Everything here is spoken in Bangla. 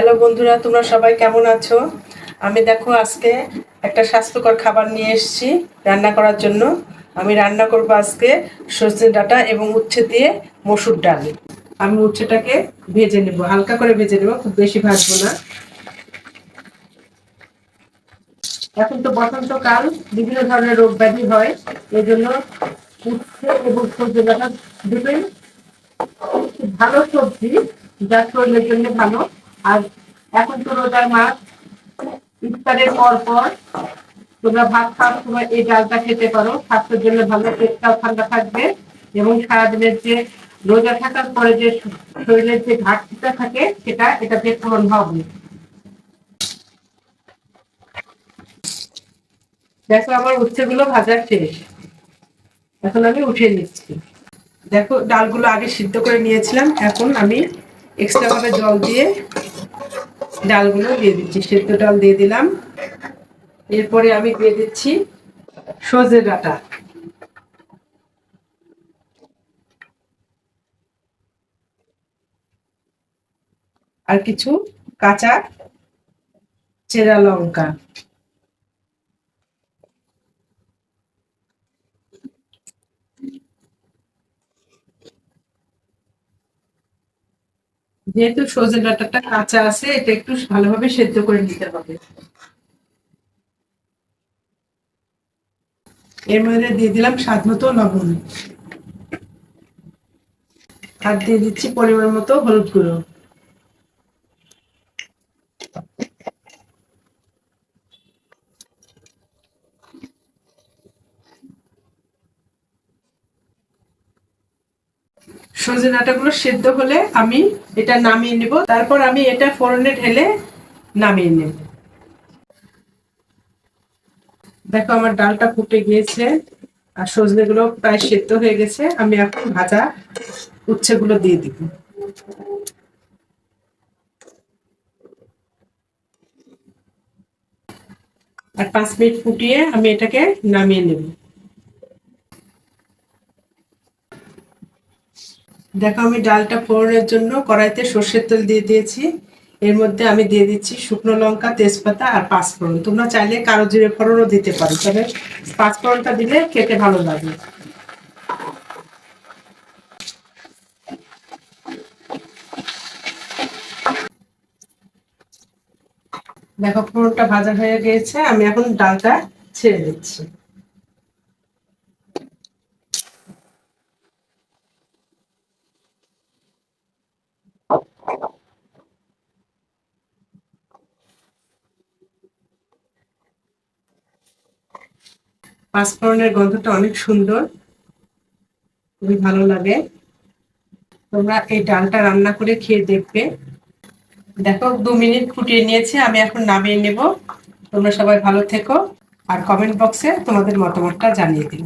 হ্যালো বন্ধুরা, তোমরা সবাই কেমন আছো? আমি দেখো আজকে একটা স্বাস্থ্যকর খাবার নিয়ে এসেছি রান্না করার জন্য। আমি রান্না করব আজকে সর্ষে ডাঁটা এবং উচ্ছে দিয়ে মসুর ডাল। আমি উচ্ছেটাকে ভেজে নেব, হালকা করে ভেজে নেব, খুব বেশি ভাজবো না। এখন তো বসন্তকাল, বিভিন্ন ধরনের রোগ ব্যাধি হয় এই জন্য উচ্ছে এবং সর্ষে ডাঁটা দুটোই ভালো সবজি, যা শরীরের জন্য ভালো। আর এখন তো রোজার মাস, ইফতারের পর পর তোমরা ভাত খাওয়ার সময় এই ডালটা খেতে পারো। স্বাস্থ্যের জন্য ভালো, পেটটাও ঠান্ডা থাকবে এবং সারাদিনের যে রোজা থাকার পরে যে শরীরের যে ঘাটতিটা থাকে, সেটা এটাতে পূরণ হবে। দেখো, আমার উচ্ছেগুলো ভাজার শেষ। এখন আমি উঠে নিচ্ছি। দেখো, ডালগুলো আগে সিদ্ধ করে নিয়েছিলাম। এখন আমি এক্সট্রা ভাবে জল দিয়ে ডালগুলো দিয়ে দিচ্ছি। সেদ্ধ ডাল দিয়ে দিলাম। এরপরে আমি দিয়ে দিচ্ছি সজের ডাটা। আর কিছু কাঁচা চেরা লঙ্কা। যেহেতু সজনে ডাটাটা কাঁচা আছে, এটা একটু ভালোভাবে সেদ্ধ করে নিতে হবে। এর মধ্যে দিয়ে দিলাম স্বাদ মতো লবণ। আর দিয়ে দিচ্ছি পরিমাণ মতো হলুদ গুঁড়ো। সজনে ডাঁটাগুলো সেদ্ধ হলে আমি এটা নামিয়ে নেব। তারপর আমি এটা ফোড়নে ঢেলে নামিয়ে নেব। দেখো আমার ডালটা ফুটে গিয়েছে আর সজনে গুলো প্রায় সেদ্ধ হয়ে গেছে। আমি এখন ভাজা উচ্ছেগুলো দিয়ে দিব। আর পাঁচ মিনিট ফুটিয়ে আমি এটাকে নামিয়ে নেব। দেখো, আমি ডালটা ফোড়নের জন্য কড়াইতে সর্ষের তেল দিয়ে দিয়েছি। এর মধ্যে আমি দিয়ে দিচ্ছি শুকনো লঙ্কা, তেজপাতা আর পাঁচফোড়ন। তোমরা চাইলে কারও জিরে ফোড়নও দিতে পারো, তবে পাঁচফোড়নটা দিলে খেতে ভালো লাগে। দেখো, ফোড়নটা ভাজা হয়ে গিয়েছে, আমি এখন ডালটা ছেড়ে দিচ্ছি। পাঁচফোড়নের গন্ধটা অনেক সুন্দর। খুবই ভালো লাগে। তোমরা এই ডালটা রান্না করে খেয়ে দেখবে। দেখো, দু মিনিট ফুটিয়ে নিয়েছে, আমি এখন নামিয়ে নেব। তোমরা সবাই ভালো থেকো, আর কমেন্ট বক্সে তোমাদের মতামতটা জানিয়ে দিন